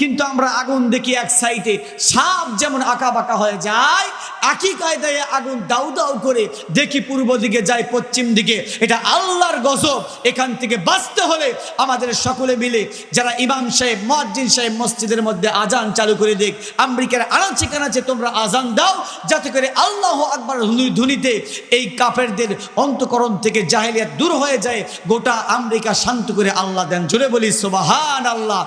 কিন্তু আমরা আগুন দেখি এক সাইডে। সাপ যেমন আঁকা বাঁকা হয়ে যায়, একই কায়দায় আগুন দাউ দাউ করে দেখি পূর্ব দিকে যায় পশ্চিম দিকে। এটা আল্লাহর গজব। এখান থেকে বাঁচতে হলে আমাদের সকলে মিলে যারা ইমাম সাহেব মসজিদ সাহেব মসজিদের মধ্যে আজান চালু করে দেখ, আমেরিকার আনাচে কানাচে তোমরা আজান দাও, যাতে করে আল্লাহ আকবর ধুনিতে এই কাফেরদের অন্তকরণ থেকে জাহেলিয়াত দূর হয়ে যায়, গোটা আমেরিকা শান্ত করে আল্লাহ দেন। জুড়ে বলি সোবাহান আল্লাহ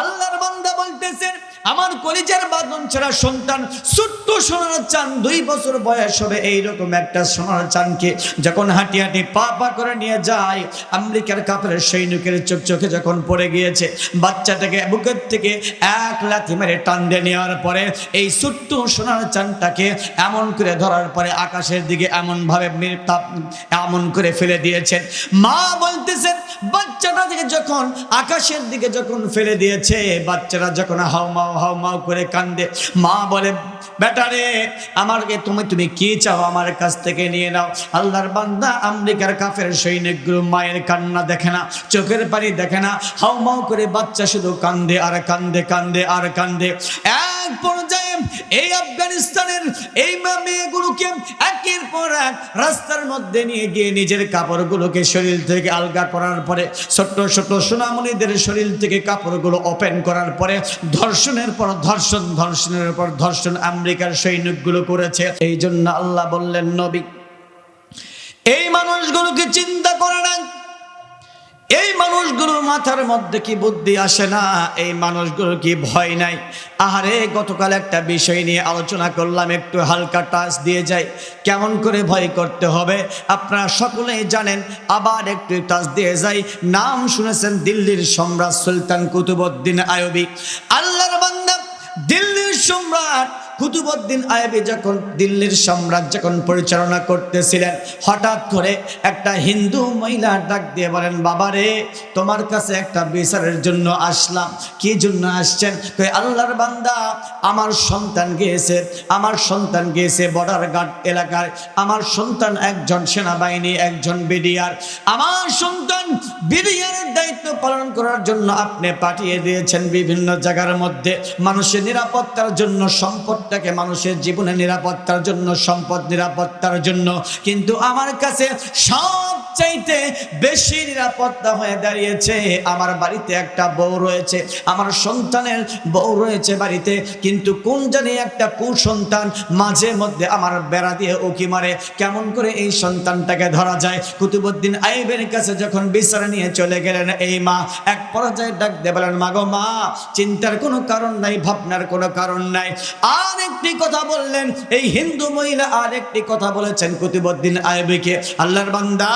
আল্লাহর বান্দা বলতেছেন আমার কলিজার বাদন ছাড়া সন্তান ছোট্ট সোনার চান দুই বছর বয়স হবে এইরকম একটা সোনার চানকে যখন হাঁটি হাঁটি পা পা করে নিয়ে যায়, আমেরিকার কাপড়ের সৈনিকের চোখ চোখে যখন পড়ে গিয়েছে, বাচ্চাটাকে বুকের থেকে এক লাথি মেরে টান দিয়ে নেওয়ার পরে এই ছোট্ট সোনার চানটাকে এমন করে ধরার পরে আকাশের দিকে এমনভাবে তাপ- এমন করে ফেলে দিয়েছেন। মা বলতেছেন, বাচ্চাটা থেকে যখন আকাশের দিকে যখন ফেলে দিয়েছে, বাচ্চারা যখন হাউমাউ হাউমাউ করে কান্দে। মা বলে বেটারে আমাকে তুমি তুমি কি চাও আমার কাছ থেকে নিয়ে নাও? আল্লাহর বান্দা আমেরিকার কাফের সৈনিকগুলো মায়ের কান্না দেখে না, চোখের পানি দেখে না হাউমাউ করে বাচ্চা শুধু কান্দে আর কান্দে কান্দে আর কান্দে। এক পর্যায়ে এই আফগানিস্তানের এই মা- মেয়েগুলোকে একের পর এক রাস্তার মধ্যে নিয়ে গিয়ে নিজের কাপড়গুলোকে শরীর থেকে আলগা করার পরে, ছোট্ট ছোট্ট সোনামণিদের শরীর থেকে কাপড়গুলো ওপেন করার পরে ধর্ষণের পর ধর্ষণ, ধর্ষণের পর ধর্ষণ আমেরিকার সৈনিকগুলো করেছে। এই জন্য আল্লাহ বললেন, নবী, এই মানুষগুলোকে চিন্তা করে না এই মানুষগুলোর মাথার মধ্যে কি বুদ্ধি আসে না? এই মানুষগুলোর কি ভয় নাই? আহারে, গতকাল একটা বিষয় নিয়ে আলোচনা করলাম, একটু হালকা টাচ দিয়ে যাই। কেমন করে ভয় করতে হবে? আপনারা সকলেই জানেন, আবার একটু টাচ দিয়ে যাই। নাম শুনেছেন দিল্লির সম্রাট সুলতান কুতুবউদ্দিন আয়বি আল্লাহর বান্দা দিল্লির সম্রাট কুতুবউদ্দিন আয়বি যখন দিল্লির সম্রাট যখন পরিচালনা করতেছিলেন, হঠাৎ করে একটা হিন্দু মহিলা ডাক দিয়ে বলেন বাবা রে তোমার কাছে একটা বিচারের জন্য আসলাম। কি জন্য আসছেন? কই আল্লাহর বান্দা, আমার সন্তান গিয়েছে। আমার সন্তান গিয়েছে বর্ডার গার্ড এলাকায়। আমার সন্তান একজন সেনাবাহিনী, একজন বিডিআর। আমার সন্তান বিডিআরের দায়িত্ব পালন করার জন্য আপনি পাঠিয়ে দিয়েছেন বিভিন্ন জায়গার মধ্যে। মানুষের নিরাপত্তার জন্য সম্পদটাকে মানুষের জীবনে নিরাপত্তার জন্য, সম্পদ নিরাপত্তার জন্য। কিন্তু আমার কাছে সব চাইতে বেশি নিরাপত্তা হয়ে দাঁড়িয়েছে আমার বাড়িতে একটা বউ রয়েছে, আমার সন্তানের বউ রয়েছে বাড়িতে। কিন্তু কোন জানি একটা কুসন্তান মাঝে মধ্যে আমার বেড়া দিয়ে উকি মারে। কেমন করে এই সন্তানটাকে ধরা যায়? কুতুবুদ্দিন আইবের কাছে যখন বিচার নিয়ে চলে গেলেন, এই মা এক পর্যায়ে ডাক দিয়ে বলেন, মাগো মা, চিন্তার কোনো কারণ নাই, ভাবনার কোনো কারণ নাই। আর একটি কথা বললেন এই হিন্দু মহিলা আরেকটি কথা বলেছেন কুতুবুদ্দিন আয়বিকে আল্লাহর বান্দা।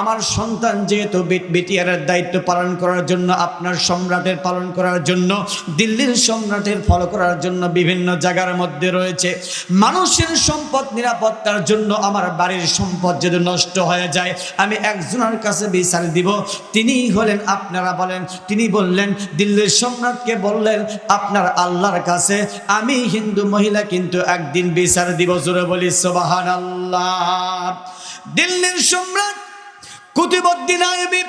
আমার সন্তান যেহেতু বিটিআরের দায়িত্ব পালন করার জন্য, আপনার সম্রাটের পালন করার জন্য, দিল্লির সম্রাটের ফলো করার জন্য বিভিন্ন জায়গার মধ্যে রয়েছে। মানুষের সম্পদ নিরাপত্তার জন্য আমার বাড়ির সম্পদ যদি নষ্ট হয়ে যায়, আমি একজনের কাছে বিচার দিব। তিনি হলেন, আপনারা বলেন, তিনি বললেন, দিল্লির সম্রাটকে বললেন, আপনার আল্লাহর কাছে আমি হিন্দু মহিলা কিন্তু একদিন বিচার দিব, জোরে বলি সোবাহান আল্লাহ দিল্লির সম্রাট কুতুবুদ্দিন আইবি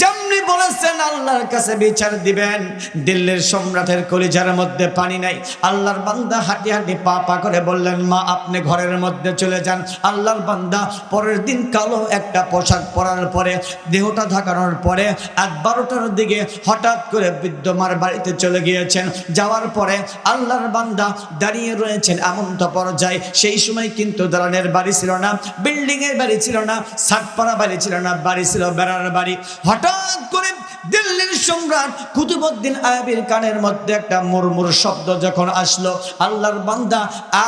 যেমনি বলেছেন, আল্লাহর কাছে বিচার দিবেন। দিল্লির সম্রাটের কলিজার মধ্যে পানি নাই। আল্লাহর বান্দা হাঁটি হাঁটি পা পা করে বললেন, মা, আপনি ঘরের মধ্যে চলে যান। আল্লাহর বান্দা পরের দিন কালো একটা পোশাক পরার পরে, দেহটা ঢাকানোর পরে এক বারোটার দিকে হঠাৎ করে বিদ্যমার বাড়িতে চলে গিয়েছেন। যাওয়ার পরে আল্লাহর বান্দা দাঁড়িয়ে রয়েছেন এমন তো পর্যায়ে। সেই সময় কিন্তু দালানের বাড়ি ছিল না, বিল্ডিংয়ের বাড়ি ছিল না সাতপাড়া বাড়ি ছিল না, বাড়ি ছিল বেড়ার বাড়ি। হঠাৎ করে দিল্লির সম্রাট কুতুবুদ্দিন আয়াবির কানের মধ্যে একটা মুরমুর শব্দ যখন আসলো, আল্লাহর বান্দা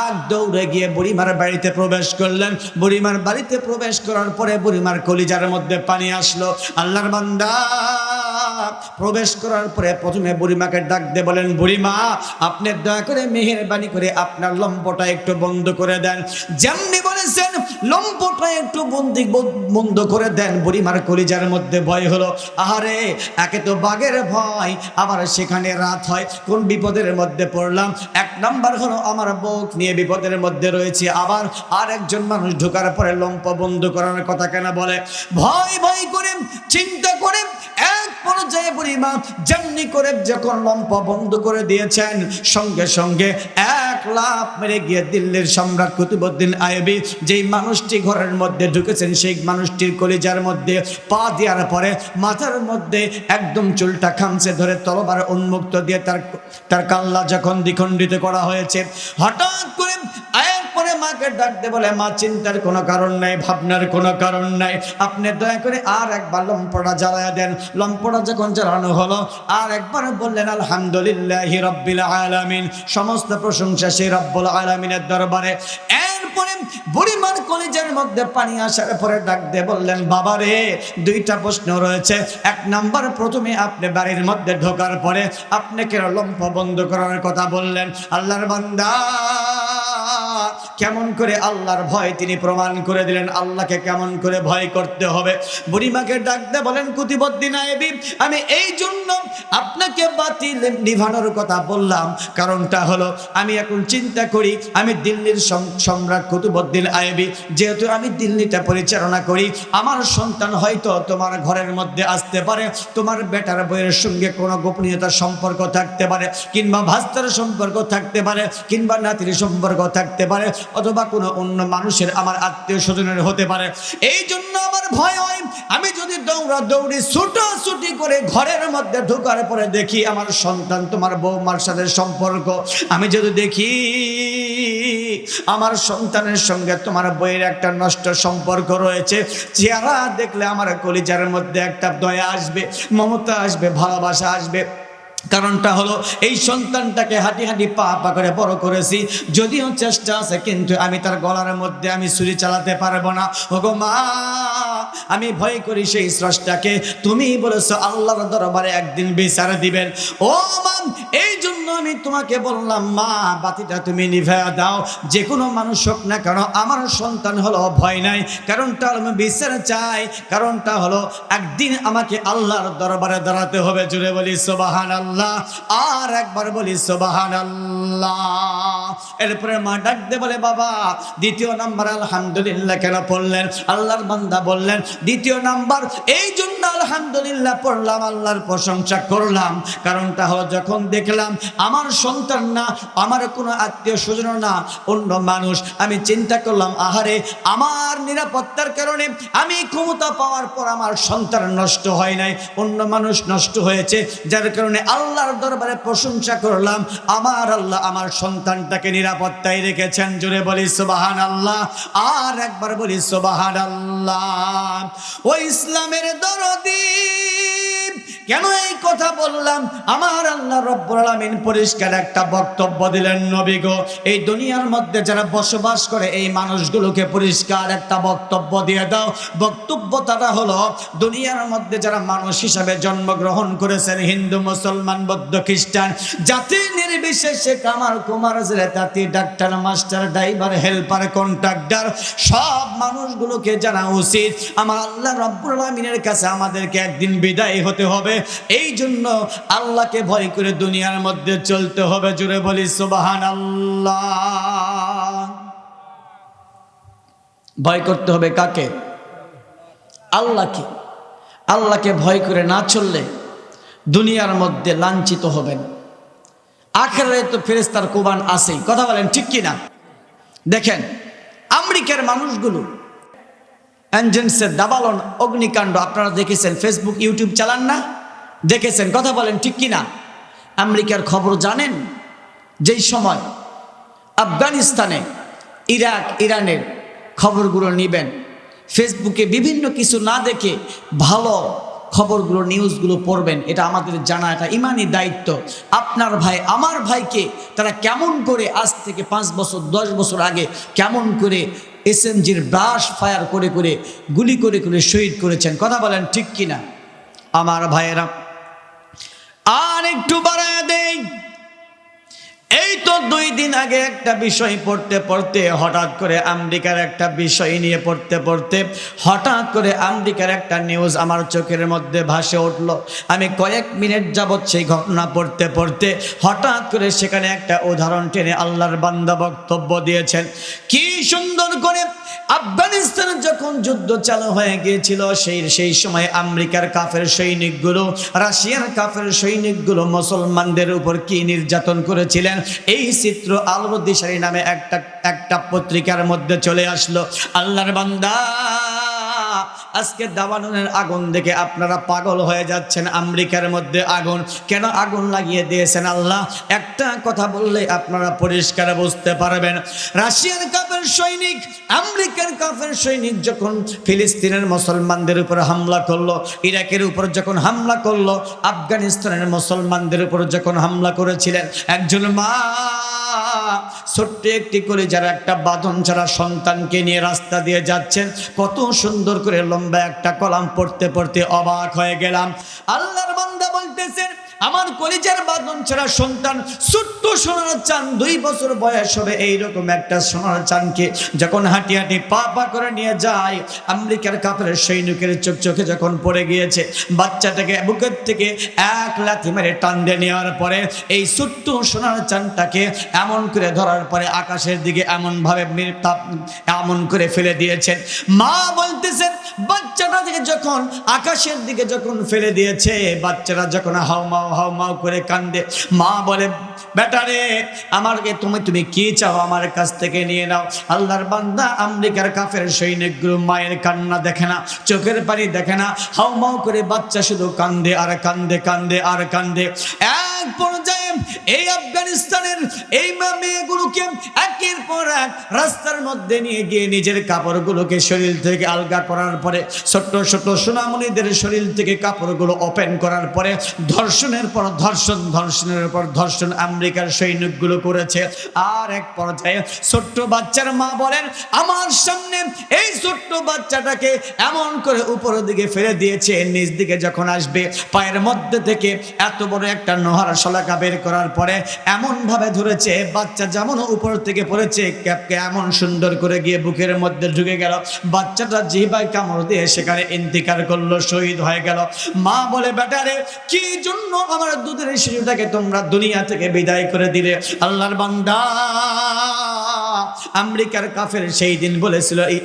এক দৌড়ে গিয়ে বুড়িমার বাড়িতে প্রবেশ করলেন। বুড়িমার বাড়িতে প্রবেশ করার পরে বুড়িমার কলিজার মধ্যে পানি আসলো। আল্লাহর বান্দা প্রবেশ করার পরে প্রথমে বুড়িমাকে ডাক দিয়ে বলেন, বুড়িমা, আপনি দয়া করে মেহেরবানি করে আপনার লম্পটা একটু বন্ধ করে দেন। যেমনি বলেছেন, লম্পটা একটু বন্দি বন্ধ করে দেন। বুড়িমার কলিজার মধ্যে ভয় হলো। আহারে, একে তো বাঘের ভয়। আবার সেখানে রাত হয়। কোন বিপদের মধ্যে পড়লাম? এক নাম্বার হলো আমার বউক নিয়ে বিপদের মধ্যে রয়েছে। আবার আর একজন মানুষ ঢোকার পরে লম্প বন্ধ করার কথা কেন বলে? ভয় ভয় করে, চিন্তা করে এক পর্যায়ে বুড়িমা যেমনি করে যখন লম্প বন্ধ করে দিয়েছেন, সঙ্গে সঙ্গে এক লাভ মেরে গিয়ে দিল্লির সম্রাট কুতুবুদ্দিন আয়বি যেই মানুষটি ঘরের মধ্যে ঢুকেছেন, সেই মানুষটির কলিজার মধ্যে পা দেওয়ার পরে মাথার মধ্যে একদম চুলটা খামছে ধরে তলবার উন্মুক্ত দিয়ে তার তার কাল্লা যখন দ্বিখণ্ডিত করা হয়েছে, হঠাৎ করে আয়ের পরে মাকে ডাকতে বলে, মা, চিন্তার কোনো কারণ নাই, ভাবনার কোনো কারণ নাই। আপনি দয়া করে আর একবার লম্পটা জ্বালায় দেন। লম্পটা যখন জ্বালানো হলো, আর একবার বললেন, আলহামদুলিল্লাহ রব্বিল আলামিন। সমস্ত প্রশংসা সেই রব্বুল আলামিনের দরবারে। এরপরে বুড়িমার কলেজের মধ্যে পানি আসার পরে ডাক দিয়ে বললেন, বাবা রে, দুইটা প্রশ্ন রয়েছে। এক নাম্বার, প্রথমে আপনি বাড়ির মধ্যে ঢোকার পরে আপনি কেন লম্ফ বন্ধ করার কথা বললেন। আল্লাহর বান্দা কেমন করে আল্লাহর ভয় তিনি প্রমাণ করে দিলেন, আল্লাহকে কেমন করে ভয় করতে হবে? বুড়িমাকে ডাকতে বলেন কুতিবদ্দিন আমি এই জন্য আপনাকে বাতিল নিভানোর কথা বললাম। কারণটা হলো, আমি এখন চিন্তা করি, আমি দিল্লির সম্রাট কুতুবদ্দিন আয়েবি। যেহেতু আমি দিল্লিটা পরিচালনা করি, আমার সন্তান হয়তো তোমার ঘরের মধ্যে আসতে পারে, তোমার বেটার বইয়ের সঙ্গে কোনো গোপনীয়তার সম্পর্ক থাকতে পারে, কিংবা ভাস্তার সম্পর্ক থাকতে পারে, কিংবা নাতির সম্পর্ক থাকতে পারে। অথবা কোনো অন্য মানুষের আমার আত্মীয় স্বজনের হতে পারে। এই জন্য আমার ভয় হয়, আমি যদি দৌড়া দৌড়ি ছুটোছুটি করে ঘরের মধ্যে ঢোকার পরে দেখি আমার সন্তান তোমার বৌমার সাথে সম্পর্ক। আমি যদি দেখি আমার সন্তানের সঙ্গে তোমার বইয়ের একটা নষ্ট সম্পর্ক রয়েছে, চেহারা দেখলে আমার কলিজার মধ্যে একটা দয়া আসবে, মমতা আসবে, ভালোবাসা আসবে। কারণটা হলো, এই সন্তানটাকে হাঁটি হাঁটি পা পা করে বড় করেছি। যদিও চেষ্টা আছে, কিন্তু আমি তার গলার মধ্যে আমি ছুরি চালাতে পারব না। ওগো মা, আমি ভয় করি সেই স্রষ্টাকে। তুমি বলেছ, আল্লাহর দরবারে একদিন বিচার দিবেন। ও মান এই জন্য আমি তোমাকে বললাম, মা, বাতিটা তুমি নিভে দাও। যে কোনো মানুষ হোক না কেন, আমার সন্তান হলো ভয় নাই। কারণটা আমি বিচার চাই। কারণটা হলো একদিন আমাকে আল্লাহর দরবারে দাঁড়াতে হবে। জুড়ে বলি সোবাহান আল্লাহ আর একবার বলি সোবাহান আল্লাহ এরপরে মা ডাকতে বলে, বাবা, দ্বিতীয় নাম্বার আলহামদুলিল্লাহ কেন পড়লেন? আল্লাহর বান্দা বললেন, দ্বিতীয় নাম্বার এই জন্য আলহামদুলিল্লাহ পড়লাম, আল্লাহর প্রশংসা করলাম। কারণটা হলো যখন দেখলাম, আমার সন্তান না, আমার কোনো আত্মীয় স্বজন না, অন্য মানুষ। আমি চিন্তা করলাম, আহারে, আমার নিরাপত্তার কারণে আমি ক্ষমতা পাওয়ার পর আমার সন্তান নষ্ট হয় নাই, অন্য মানুষ নষ্ট হয়েছে, যার কারণে আল্লাহর দরবারে প্রশংসা করলাম। আমার আল্লাহ আমার সন্তানটাকে নিরাপত্তায় রেখেছেন জুড়ে বলি সুবাহান আল্লাহ আর একবার বলি সুবাহান আল্লাহ ও ইসলামের দরদি, কেন এই কথা বললাম? আমার আল্লাহ আলামিন পরিষ্কার একটা বক্তব্য দিলেন নবী গো। এই দুনিয়ার মধ্যে যারা বসবাস করে, এই মানুষগুলোকে পরিষ্কার একটা বক্তব্য দিয়ে দাও। বক্তব্য তারা হলো, দুনিয়ার মধ্যে যারা মানুষ হিসাবে জন্মগ্রহণ করেছেন, হিন্দু, মুসলমান, বৌদ্ধ, খ্রিস্টান, জাতি নির্বিশেষে কামার কুমার তাঁতি, doctor, master, driver, helper, contractor, সব মানুষগুলোকে জানা উচিত, আমার আল্লাহ রব্বুল আলমিনের কাছে আমাদেরকে একদিন বিদায় হতে হবে। এই জন্য আল্লাহকে ভয় করে দুনিয়ার মধ্যে চলতে হবে জুড়ে বলি সুবাহান ভয় করতে হবে কাকে? আল্লাহকে। আল্লাহকে ভয় করে না চললে দুনিয়ার মধ্যে লাঞ্ছিত হবেন। আখেরারে তো ফেরেস্তার কোবান আসেই কথা বলেন, ঠিক কি না? দেখেন, আমেরিকার মানুষগুলো অ্যাঞ্জেন্সের দাবালন অগ্নিকাণ্ড, আপনারা দেখেছেন, ফেসবুক, ইউটিউব চালান না? দেখেছেন, কথা বলেন, ঠিক কি না? আমেরিকার খবর জানেন? যেই সময় আফগানিস্তানে ইরাক, ইরানের খবরগুলো নেবেন, ফেসবুকে বিভিন্ন কিছু না দেখে ভালো খবরগুলো, নিউজগুলো পড়বেন, এটা আমাদের জানা এটা ইমানি দায়িত্ব। আপনার ভাই, আমার ভাইকে তারা কেমন করে আজ থেকে পাঁচ বছর, দশ বছর আগে কেমন করে এসএমজির ব্রাশ ফায়ার করে করে, গুলি করে করে শহীদ করেছেন, কথা বলেন ঠিক কিনা? আমার ভাইয়েরা আর একটু বাড়ায় দেই। এই তো দুই দিন আগে একটা বিষয় পড়তে পড়তে, হঠাৎ করে আমেরিকার একটা বিষয় নিয়ে পড়তে পড়তে, হঠাৎ করে আমেরিকার একটা নিউজ আমার চোখের মধ্যে ভাসে উঠল। আমি কয়েক মিনিট যাবৎ সেই ঘটনা পড়তে পড়তে, হঠাৎ করে সেখানে একটা উদাহরণ টেনে আল্লাহর বান্দা বক্তব্য দিয়েছেন। কি সুন্দর করে আফগানিস্তানে যখন যুদ্ধ চালু হয়ে গিয়েছিল, সেই সেই সময় আমেরিকার কাফের সৈনিকগুলো, রাশিয়ার কাফের সৈনিকগুলো মুসলমানদের উপর কি নির্যাতন করেছিলেন? এই চিত্র আলোর নামে একটা একটা পত্রিকার মধ্যে চলে আসলো। আল্লাহর বান্দা আজকে দাবাননের আগুন দেখে আপনারা পাগল হয়ে যাচ্ছেন আমেরিকার মধ্যে আগুন। কেন আগুন লাগিয়ে দিয়েছেন আল্লাহ? একটা কথা বললে আপনারা পরিষ্কার বুঝতে পারবেন। রাশিয়ার কাপের সৈনিক, আমেরিকার কাপের সৈনিক যখন ফিলিস্তিনের মুসলমানদের উপর হামলা করল, ইরাকের উপর যখন হামলা করল, আফগানিস্তানের মুসলমানদের উপর যখন হামলা করেছিলেন, একজন মা ছোট্ট একটি করে যারা একটা বাঁধন ছাড়া সন্তানকে নিয়ে রাস্তা দিয়ে যাচ্ছেন, কত সুন্দর করে লম্বা একটা কলাম পড়তে পড়তে অবাক হয়ে গেলাম। আল্লাহর বান্দা বলতেছেন আমার কলিজার বাঁধন ছাড়া সন্তান ছোট্ট সোনার চান দুই বছর বয়স হবে, এইরকম একটা সোনার চানকে যখন হাঁটি হাঁটি পা পা করে নিয়ে যায়, আমেরিকার কাপড়ের সৈনিকের চোখ চোখে যখন পড়ে গিয়েছে, বাচ্চাটাকে বুকের থেকে এক লাথি মেরে টান দিয়ে নেওয়ার পরে এই ছোট্ট সোনার চানটাকে এমন করে ধরার পরে আকাশের দিকে এমনভাবে তাপ- এমন করে ফেলে দিয়েছেন মা বলতেছেন, বাচ্চাটা থেকে যখন আকাশের দিকে যখন ফেলে দিয়েছে বাচ্চারা যখন হাউমাউ হাউমাউ করে কান্দে। মা বলে বেটারে আমাকে তুমি তুমি কি চাও আমার কাছ থেকে নিয়ে নাও? আল্লাহর বান্দা আমেরিকার কাফের সৈনিকগুলো মায়ের কান্না দেখে না, চোখের পানি দেখে না হাউমাউ করে বাচ্চা শুধু কান্দে আর কান্দে কান্দে আর কান্দে। এক পর্যায়ে এই আফগানিস্তানের এই মা মেয়েগুলোকে একের পর এক রাস্তার মধ্যে নিয়ে গিয়ে নিজের কাপড়গুলোকে শরীর থেকে আলগা করার পরে, ছোট্ট ছোট্ট সোনামণিদের শরীর থেকে কাপড়গুলো ওপেন করার পরে ধর্ষণের পর ধর্ষণ, ধর্ষণের পর ধর্ষণ আমেরিকার সৈনিকগুলো করেছে। আর এক পর্যায়ে ছোট্ট বাচ্চার মা বলেন, আমার সামনে এই ছোট্ট বাচ্চাটাকে এমন করে উপরের দিকে ফেলে দিয়েছে। নিচ দিকে যখন আসবে, পায়ের মধ্যে থেকে এত বড় একটা নোহার শলাকা বের করার পরে এমন ভাবে ধরেছে, বাচ্চা যেমন উপর থেকে পড়েছে, ক্যাপকে এমন সুন্দর করে গিয়ে বুকের মধ্যে ঢুকে গেল। বাচ্চাটা জিহ্বায় কামড় দিয়ে সেখানে ইন্তিকার করল, শহীদ হয়ে গেল। মা বলে বেটারে কি জন্য আমার দুধের শিশুটাকে তোমরা দুনিয়া থেকে বিদায় করে দিলে। আল্লাহর বান্দা। আমেরিকার কাফের সেই দিন বলেছিল, এই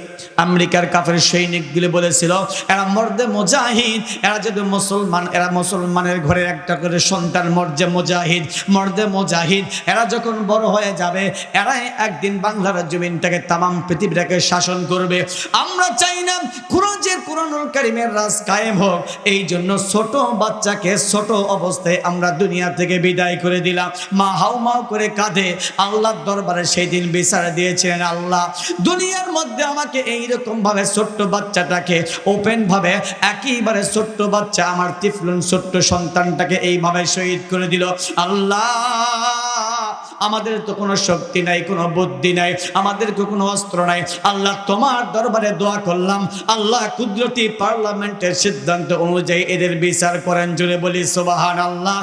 আমেরিকার কাফের সৈনিকগুলি বলেছিল, এরা মর্দে মুজাহিদ, এরা যদি মুসলমান, এরা মুসলমানের ঘরের একটা করে সন্তান মর্দে মুজাহিদ মর্দে মুজাহিদ, এরা যখন বড় হয়ে যাবে, এরাই একদিন বাংলার জমিনটাকে তামাম পৃথিবীটাকে শাসন করবে। আমরা চাই না কুরাজের কুরানুল কারিমের রাজ কায়েম হোক। এই জন্য ছোট বাচ্চাকে ছোট অবস্থায় আমরা দুনিয়া থেকে বিদায় করে দিলাম। মা হাউ মাউ করে কাঁধে আল্লাহর দরবারে সেই দিন বিচার দিয়েছিলেন আল্লাহ। দুনিয়ার মধ্যে আমাকে এইরকম ভাবে ছোট্ট বাচ্চাটাকে ওপেন ভাবে একইবারে ছোট্ট বাচ্চা, আমার তিফলুন ছোট্ট সন্তানটাকে এইভাবে শহীদ করে দিল। আল্লাহ, আমাদের তো কোনো শক্তি নাই, কোনো বুদ্ধি নাই, আমাদের তো কোনো অস্ত্র নাই। আল্লাহ, তোমার দরবারে দোয়া করলাম। আল্লাহ, কুদরতি পার্লামেন্টের সিদ্ধান্ত অনুযায়ী এদের বিচার করেন। জুড়ে বলি সোবাহান আল্লাহ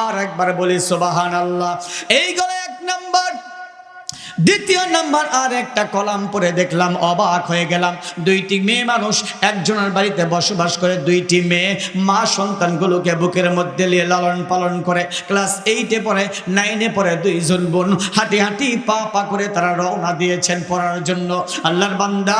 আর একবার বলি সোবাহান আল্লাহ এই গলে দ্বিতীয় নাম্বার আর একটা কলাম পরে দেখলাম, অবাক হয়ে গেলাম। দুইটি মেয়ে মানুষ, একজনের বাড়িতে বসবাস করে, দুইটি মেয়ে মা সন্তানগুলোকে বুকের মধ্যে নিয়ে লালন পালন করে। ক্লাস এইটে পড়ে নাইনে পড়ে দুইজন বোন, হাঁটি হাঁটি পা পা করে তারা রওনা দিয়েছেন পড়ার জন্য। আল্লাহর বান্দা,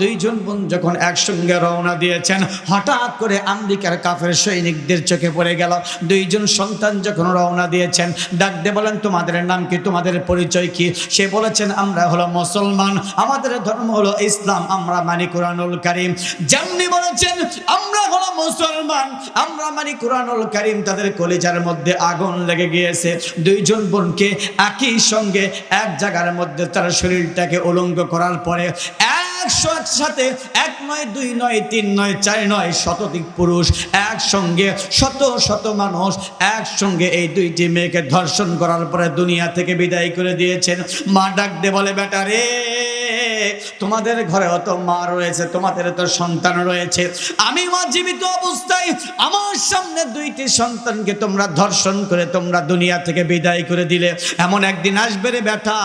দুইজন বোন যখন একসঙ্গে রওনা দিয়েছেন, হঠাৎ করে আমেরিকার কাফের সৈনিকদের চোখে পড়ে গেল। দুইজন সন্তান যখন রওনা দিয়েছেন, ডাক দিয়ে বলেন, তোমাদের নাম কি? তোমাদের পরিচয় কি? সে বলেছেন, আমরা হলো মুসলমান। আমাদের ধর্ম হলো ইসলাম। আমরা মানি কোরআনুল কারিম। যেমনি বলেছেন, আমরা হলো মুসলমান। আমরা মানি কোরআনুল কারিম। তাদের কলিজার মধ্যে আগুন লেগে গিয়েছে। দুইজন বোনকে একই সঙ্গে এক জায়গার মধ্যে তার শরীরটাকে উলঙ্গ করার পরে একশো সাথে এক নয়, দুই নয়, তিন নয়, চার নয় শতাধিক পুরুষ একসঙ্গে শত শত মানুষ একসঙ্গে এই দুইটি মেয়েকে ধর্ষণ করার পরে দুনিয়া থেকে বিদায় করে দিয়েছেন। মা ডাক দে বলে, বেটা রে তোমাদের ঘরে তো মা রয়েছে, তোমাদের তো সন্তান রয়েছে। আমি মা জীবিত অবস্থায় আমার সামনে দুইটি সন্তানকে তোমরা ধর্ষণ করে তোমরা দুনিয়া থেকে বিদায় করে দিলে। এমন একদিন আসবে রে বেটা,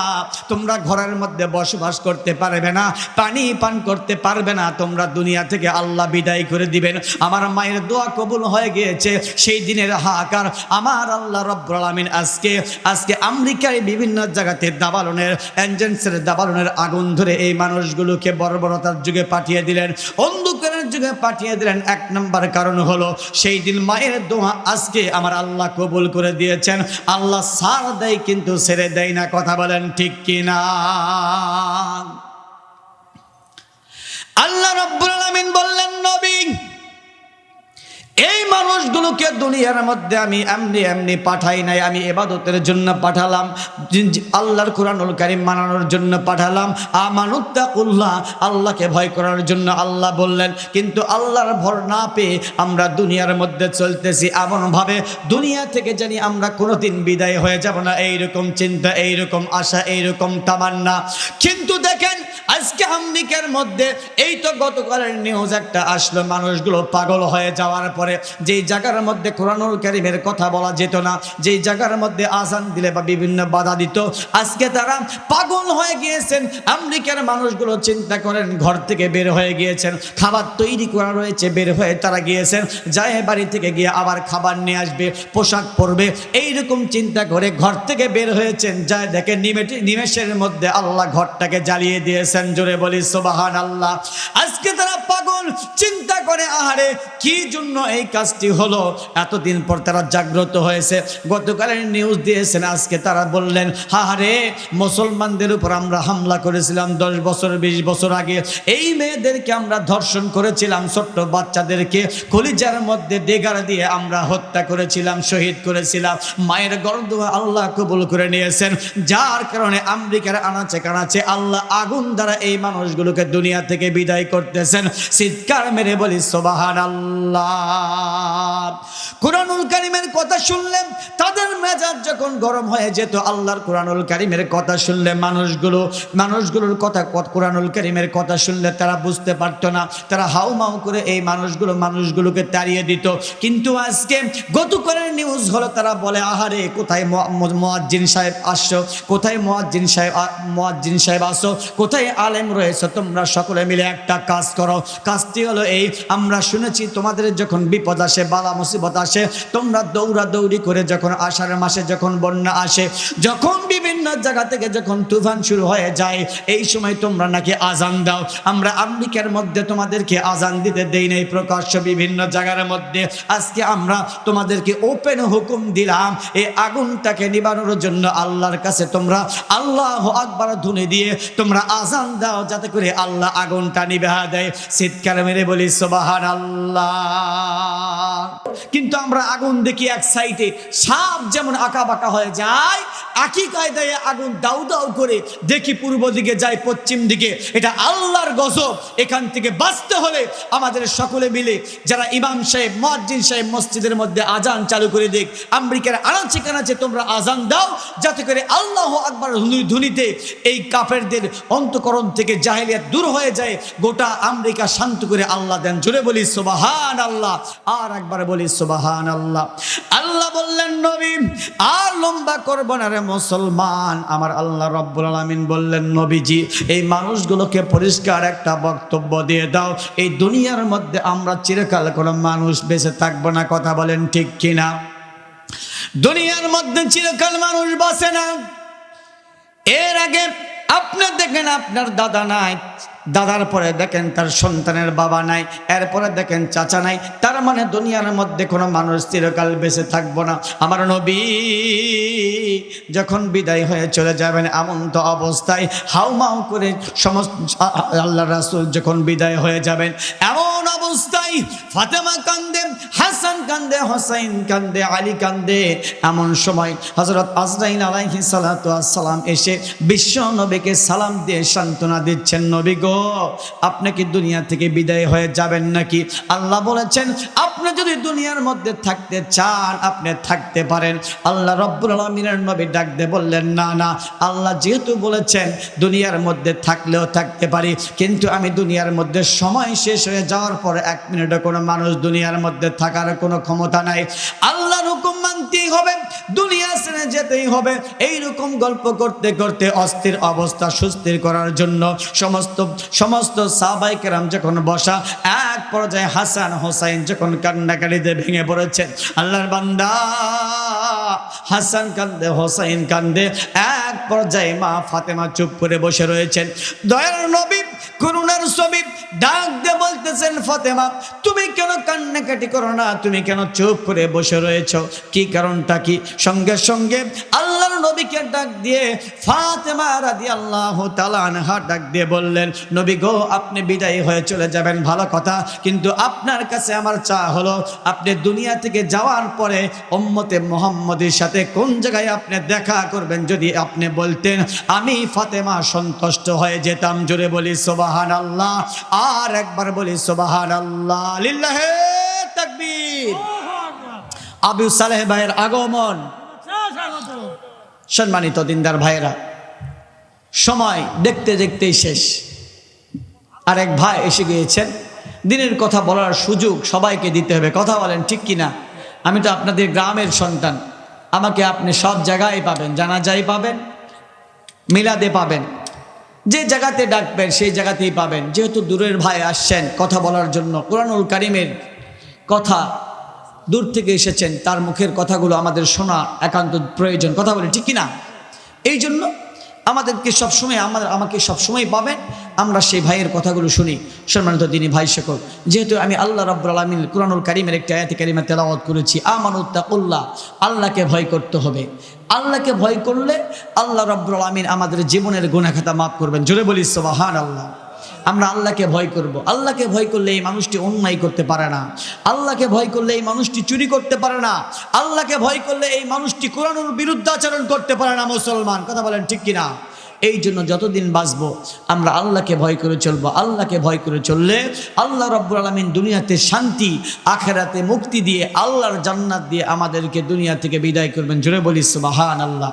তোমরা ঘরের মধ্যে বসবাস করতে পারবে না, পানি পান করতে পারবে না, তোমরা দুনিয়া থেকে আল্লাহ বিদায় করে দিবেন। আমার মায়ের দোয়া কবুল হয়ে গিয়েছে, সেই দিনের হাহাকার আমার আল্লাহ রব্বুল আজকে আজকে আমেরিকার বিভিন্ন জায়গাতে দাবালনের এনজেন্সের দাবালনের আগুন ধরে এই মানুষগুলোকে বর্বরতার যুগে পাঠিয়ে দিলেন, অন্ধকারের যুগে পাঠিয়ে দিলেন। এক নম্বর কারণ হলো, সেই দিন মায়ের দোয়া আজকে আমার আল্লাহ কবুল করে দিয়েছেন। আল্লাহ সার দেয় কিন্তু ছেড়ে দেয় না, কথা বলেন ঠিক কিনা? আল্লাহ রব্বুল আলামিন বললেন, নবী এই মানুষগুলোকে দুনিয়ার মধ্যে আমি এমনি এমনি পাঠাই নাই, আমি এবাদতের জন্য পাঠালাম আল্লাহর কোরআনুল কারিম মানানোর জন্য পাঠালাম, আমানুত্তাকুল্লাহ, আল্লাহকে ভয় করার জন্য আল্লাহ বললেন, কিন্তু আল্লাহর ভর না পেয়ে আমরা দুনিয়ার মধ্যে চলতেছি এমনভাবে, দুনিয়া থেকে জানি আমরা কোনোদিন বিদায় হয়ে যাব না, এইরকম চিন্তা, এইরকম আশা, এইরকম তামান্না। কিন্তু দেখেন আজকে আমেরিকার মধ্যে এই তো গতকালের নিউজ একটা আসলো, মানুষগুলো পাগল হয়ে যাওয়ার পরে যেই জায়গার মধ্যে কোরআনুল কারিমের কথা বলা যেত না, যেই জায়গার মধ্যে আজান দিলে বা বিভিন্ন বাধা দিত, আজকে তারা পাগল হয়ে গিয়েছেন। আমেরিকার মানুষগুলো চিন্তা করেন, ঘর থেকে বের হয়ে গিয়েছেন, খাবার তৈরি করা রয়েছে, বের হয়ে তারা গিয়েছেন, যায় বাড়ি থেকে গিয়ে আবার খাবার নিয়ে আসবে, পোশাক পরবে, এইরকম চিন্তা করে ঘর থেকে বের হয়েছেন। যায় দেখে নিমেষের মধ্যে আল্লাহ ঘরটাকে জ্বালিয়ে দিয়েছেন জোরে বলি সোবাহান আল্লাহ আজকে তারা পাগল, চিন্তা করে, আহারে, কি জন্য এই কাজটি হলো? এতদিন পর তারা জাগ্রত হয়েছে। গতকালের নিউজ দিয়েছেন, আজকে তারা বললেন হাহারে মুসলমানদের উপর আমরা হামলা করেছিলাম দশ বছর, বিশ বছর আগে। এই মেয়েদেরকে আমরা ধর্ষণ করেছিলাম, ছোট্ট বাচ্চাদেরকে কলিজার মধ্যে দেগার দিয়ে আমরা হত্যা করেছিলাম, শহীদ করেছিলাম। মায়ের গর্দ আল্লাহ কবুল করে নিয়েছেন। যার কারণে আমেরিকার আনাচে কানাচে আল্লাহ আগুন দ্বারা এই মানুষগুলোকে দুনিয়া থেকে বিদায় করতেছেন। চিৎকার মেরে বলি সোবাহান আল্লাহ কোরআনুল কারিমের কথা শুনলেন তাদের মেজাজ যখন গরম হয়ে যেত, আল্লাহর কোরআনুল কারিমের কথা শুনলে মানুষগুলো, মানুষগুলোর কথা কোরআনুল কারিমের কথা শুনলে তারা বুঝতে পারতো না। তারা হাউ মাউ করে এই মানুষগুলো মানুষগুলোকে তাড়িয়ে দিত। কিন্তু আজকে গতকালের নিউজ হলো, তারা বলে, আহারে, কোথায় মোয়াজ্জিন সাহেব আসছো? কোথায় মোয়াজ্জিন সাহেব মোয়াজ্জিন সাহেব আসো? কোথায় আলেম রয়েছে, তোমরা সকলে মিলে একটা কাজ করো। কাজটি হলো এই, আমরা শুনেছি তোমাদের যখন বিপদ আসে, বালা মুসিবত আসে, তোমরা দৌড়া দৌড়ি করে যখন আষাঢ় মাসে যখন বন্যা আসে, যখন বিভিন্ন জায়গা থেকে যখন তুফান শুরু হয়ে যায়, এই সময় তোমরা নাকি আজান দাও। আমরা আমেরিকার মধ্যে তোমাদেরকে আজান দিতে দেই নাই, প্রকাশ্য বিভিন্ন জায়গার মধ্যে। আজকে আমরা তোমাদেরকে ওপেন হুকুম দিলাম, এই আগুনটাকে নিবানোর জন্য আল্লাহর কাছে তোমরা আল্লাহ আকবার ধুনে দিয়ে তোমরা আজান দাও যাতে করে আল্লাহ আগুনটা নিবাহা দেয়। শীতকালে মেরে বলি সোবাহান আল্লাহ কিন্তু আমরা আগুন দেখি এক সাইডে। সাপ যেমন আঁকা বাঁকা হয়ে যায়, একই কায়দায় আগুন দাউ দাউ করে দেখি পূর্ব দিকে যায় পশ্চিম দিকে। এটা আল্লাহর গজব। এখান থেকে বাঁচতে হলে আমাদের সকলে মিলে যারা ইমাম সাহেব মজ্জিন সাহেব মসজিদের মধ্যে আজান চালু করে দেখ, আমেরিকার আনাচে কানাচে তোমরা আজান দাও, যাতে করে আল্লাহ আকবার ধুনি- ধুনিতে এই কাফেরদের অন্তকরণ থেকে জাহেলিয়াত দূর হয়ে যায়। গোটা আমেরিকা শান্ত করে আল্লাহ দেন। জোরে বলি সোবাহান আল্লাহ আর একবার বলি সোবাহান আল্লাহ আল্লাহ বললেন, নবী, আর লম্বা করব না রে মুসলমান। আমার আল্লাহ রব্বুল আলামিন বললেন, নবীজি, এই মানুষগুলোকে পরিষ্কার একটা বক্তব্য দিয়ে দাও। এই দুনিয়ার মধ্যে আমরা চিরকাল কোনো মানুষ বেঁচে থাকব না। কথা বলেন ঠিক কিনা? দুনিয়ার মধ্যে চিরকাল মানুষ বাঁচে না। এর আগে আপনি দেখেন আপনার দাদা নাই। দাদার পরে দেখেন তার সন্তানের বাবা নাই, এরপরে দেখেন চাচা নাই, তার মানে দুনিয়ার মধ্যে কোনো মানুষ চিরকাল বেঁচে থাকব না। আমার নবী যখন বিদায় হয়ে চলে যাবেন এমন তো অবস্থায় হাউমাউ করে সমস্ত আল্লাহ রাসুল যখন বিদায় হয়ে যাবেন, এমন অবস্থায় ফাতেমা কান্দে, হাসান কান্দে, হোসাইন কান্দে, আলী কান্দে। এমন সময় হজরত আজরাইল আলাইহি সালাম এসে বিশ্ব নবীকে সালাম দিয়ে সান্ত্বনা দিচ্ছেন, নবী গো, আপনি কি দুনিয়া থেকে বিদায় হয়ে যাবেন নাকি? আল্লাহ বলেছেন, আপনি যদি দুনিয়ার মধ্যে থাকতে চান, আপনি থাকতে পারেন। আল্লাহ রব্বুল আলমিনের নবী ডাক দিয়ে বললেন, না না, আল্লাহ যেহেতু বলেছেন, দুনিয়ার মধ্যে থাকলেও থাকতে পারি, কিন্তু আমি দুনিয়ার মধ্যে সময় শেষ হয়ে যাওয়ার পরে এক মিনিটও কোনো মানুষ দুনিয়ার মধ্যে থাকার কোনো ক্ষমতা নাই। আল্লাহর হুকুম মানতেই হবে, দুনিয়া ছেড়ে যেতেই হবে। এইরকম গল্প করতে করতে অস্থির অবস্থা সুস্থির করার জন্য সমস্ত সমস্ত সাবাই কেরাম যখন বসা, এক পর্যায়ে হাসান হোসাইন যখন কান্নাকারিতে ভেঙে পড়েছেন আল্লাহর বান্দা, হাসান কান্দে, হোসাইন কান্দে, এক পর্যায়ে মা ফাতেমা চুপ করে বসে রয়েছেন। দয়ার নবী, করুণার ছবি ডাক দিয়ে বলতেছেন, ফাতেমা, তুমি কেন কান্নাকাটি করো না? তুমি কেন চুপ করে বসে রয়েছো? কি কারণটা কি? সঙ্গে সঙ্গে আল্লাহর নবীকে ডাক দিয়ে ফাতেমা রাদি আল্লাহ আনহা ডাক দিয়ে বললেন, নবী গো, আপনি বিদায়ী হয়ে চলে যাবেন, ভালো কথা, কিন্তু আপনার কাছে আমার চা হলো। আপনি দুনিয়া থেকে যাওয়ার পরে উম্মতে মোহাম্মদের সাথে কোন জায়গায় আপনি দেখা করবেন যদি আপনি বলতেন? আমি ফাতেমা সন্তুষ্ট হয়ে যেতাম, জোরে বলি সোবাহান আল্লাহ আর একবার বলি সোবাহান আল্লাহ তাকবীর। আবু সালেহ ভাইয়ের আগমন। সম্মানিত দিনদার ভাইয়েরা, সময় দেখতে দেখতেই শেষ। আর এক ভাই এসে গিয়েছেন। দিনের কথা বলার সুযোগ সবাইকে দিতে হবে, কথা বলেন ঠিক কিনা? আমি তো আপনাদের গ্রামের সন্তান। আমাকে আপনি সব জায়গায় পাবেন জানাজাই পাবেন, মিলাদে পাবেন। যে জায়গাতে ডাকবেন, সেই জায়গাতেই পাবেন। যেহেতু দূরের ভাই আসছেন কথা বলার জন্য, কোরআনুল কারিমের কথা দূর থেকে এসেছেন, তার মুখের কথাগুলো আমাদের শোনা একান্ত প্রয়োজন। কথা বলি, ঠিক কিনা? এই জন্য আমাদেরকে সবসময়, আমাদের, আমাকে সবসময় পাবেন। আমরা সেই ভাইয়ের কথাগুলো শুনি। সম্মানিত দিনী ভাই শেখক যেহেতু আমি আল্লাহ রব্বুল আলমিন কুরআনুল কারিমের একটা আয়াতি কারিমা তেলাওয়াত করেছি, আমানুত্তাকুল্লাহ, আল্লাহকে ভয় করতে হবে। আল্লাহকে ভয় করলে আল্লাহ রব্বুল আলমিন আমাদের জীবনের গুণাখাতা মাফ করবেন। জোরে বলি সোবাহান আল্লাহ আমরা আল্লাহকে ভয় করব। আল্লাহকে ভয় করলে এই মানুষটি অন্যায় করতে পারে না। আল্লাহকে ভয় করলে এই মানুষটি চুরি করতে পারে না। আল্লাহকে ভয় করলে এই মানুষটি কোরআনুর বিরুদ্ধাচরণ করতে পারে না মুসলমান। কথা বলেন ঠিক কিনা? এই জন্য যতদিন বাঁচব, আমরা আল্লাহকে ভয় করে চলবো। আল্লাহকে ভয় করে চললে আল্লাহ রব্বুল আলমিন দুনিয়াতে শান্তি, আখেরাতে মুক্তি দিয়ে, আল্লাহর জান্নাত দিয়ে আমাদেরকে দুনিয়া থেকে বিদায় করবেন। জুড়ে বলি সুবাহান আল্লাহ